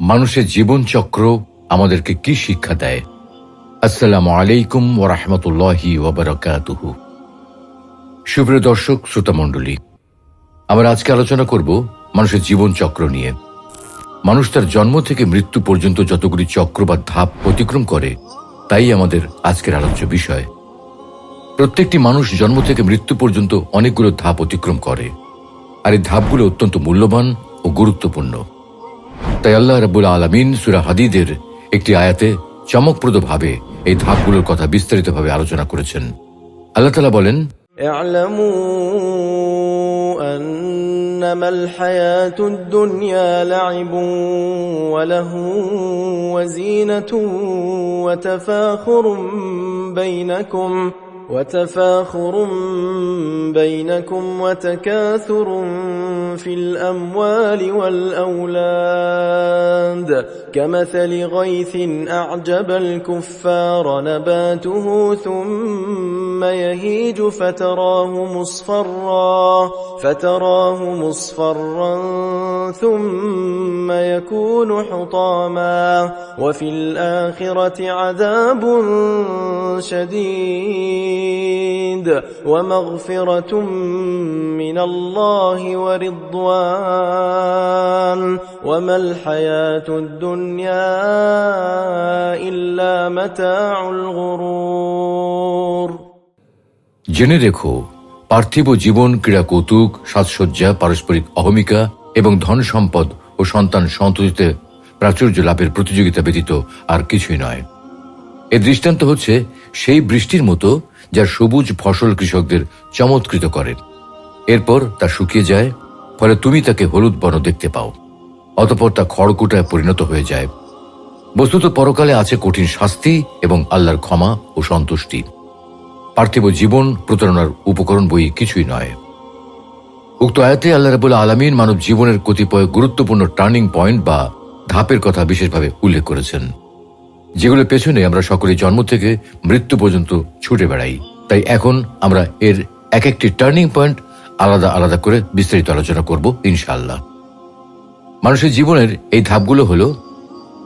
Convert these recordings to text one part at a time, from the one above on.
মানুষের জীবন চক্র আমাদেরকে কি শিক্ষা দেয়? আসসালামু আলাইকুম ও রহমতুল্লাহি ওবরাকাতুহু সুপ্রিয় দর্শক শ্রোতামণ্ডলী আমরা আজকে আলোচনা করব মানুষের জীবন চক্র নিয়ে। মানুষ তার জন্ম থেকে মৃত্যু পর্যন্ত যতগুলি চক্র বা ধাপ অতিক্রম করে, তাই আমাদের আজকের আলোচ্য বিষয়। প্রত্যেকটি মানুষ জন্ম থেকে মৃত্যু পর্যন্ত অনেকগুলো ধাপ অতিক্রম করে, আর এই ধাপগুলো অত্যন্ত মূল্যবান ও গুরুত্বপূর্ণ। তাই আল্লাহ রাবুল আলমিন সুরা হাদিদের একটি আয়াতে চমকপ্রদভাবে এই ধাপগুলোর কথা বিস্তারিতভাবে আলোচনা করেছেন আল্লাহ তালা বলেন اعلموا أنما الحياة الدنيا لعب وله وزينة وتفاخر بينكم وتفاخر بينكم وتكاثر في الأموال والأولاد. كمثل غيث أعجب الكفار نباته ثم يهيج فتراه مصفرا فتراه مصفرا ثم يكون حطاما وفي الآخرة عذاب شديد ومغفرة من الله ورضوان وما الحياة الدنيا إلا متاع الغرور জেনে রেখো পার্থিব জীবন ক্রীড়া কৌতুক সাজসজ্জা পারস্পরিক অহমিকা এবং ধন সম্পদ ও সন্তান সন্ততিতে প্রাচুর্য লাভের প্রতিযোগিতা ব্যতীত আর কিছুই নয়। এর দৃষ্টান্ত হচ্ছে সেই বৃষ্টির মতো যা সবুজ ফসল কৃষকদের চমৎকৃত করে। এরপর তা শুকিয়ে যায়, ফলে তুমি তাকে হলুদ বর্ণ দেখতে পাও, অতপর তা খড়কুটায় পরিণত হয়ে যায়। বস্তুত পরকালে আছে কঠিন শাস্তি এবং আল্লাহর ক্ষমা ও সন্তুষ্টি। পার্থিব জীবন প্রতারণার উপকরণ বই কিছুই নয়। উক্ত আয়াতে আল্লাহ রাবুল আলমিন মানব জীবনের কতিপয় গুরুত্বপূর্ণ টার্নিং পয়েন্ট বা ধাপের কথা বিশেষভাবে উল্লেখ করেছেন, যেগুলোর পেছনে আমরা সকলে জন্ম থেকে মৃত্যু পর্যন্ত ছুটে বেড়াই। তাই এখন আমরা এর এক একটি টার্নিং পয়েন্ট আলাদা আলাদা করে বিস্তারিত আলোচনা করব ইনশাল্লাহ মানুষের জীবনের এই ধাপগুলো হল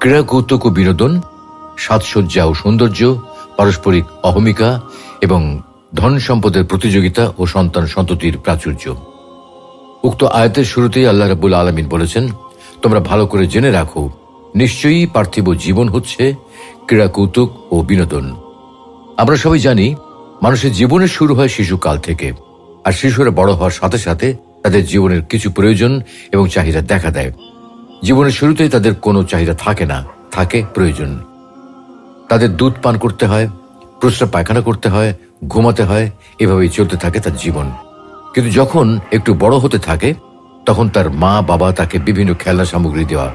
ক্রীড়া কৌতুক ও বিনোদন, সাজসজ্জা ও সৌন্দর্য, পারস্পরিক অহমিকা এবং ধন সম্পদের প্রতিযোগিতা ও সন্তান সন্ততির প্রাচুর্য। উক্ত আয়াতের শুরুতেই আল্লাহ রাবুল আলমিন বলেছেন, তোমরা ভালো করে জেনে রাখো, নিশ্চয়ই পার্থিব জীবন হচ্ছে ক্রীড়া কৌতুক ও বিনোদন। আমরা সবাই জানি, মানুষের জীবনের শুরু হয় শিশুকাল থেকে, আর শিশুরা বড় হওয়ার সাথে সাথে তাদের জীবনের কিছু প্রয়োজন এবং চাহিদা দেখা দেয়। জীবনের শুরুতেই তাদের কোনো চাহিদা থাকে না, থাকে প্রয়োজন। তাদের দুধ পান করতে হয়, প্রস্রাব পায়খানা করতে হয়, ঘুমাতে হয়, এভাবেই চলতে থাকে তার জীবন। কিন্তু যখন একটু বড় হতে থাকে, তখন তার মা, বাবা তাকে বিভিন্ন খেলনা সামগ্রী দেওয়া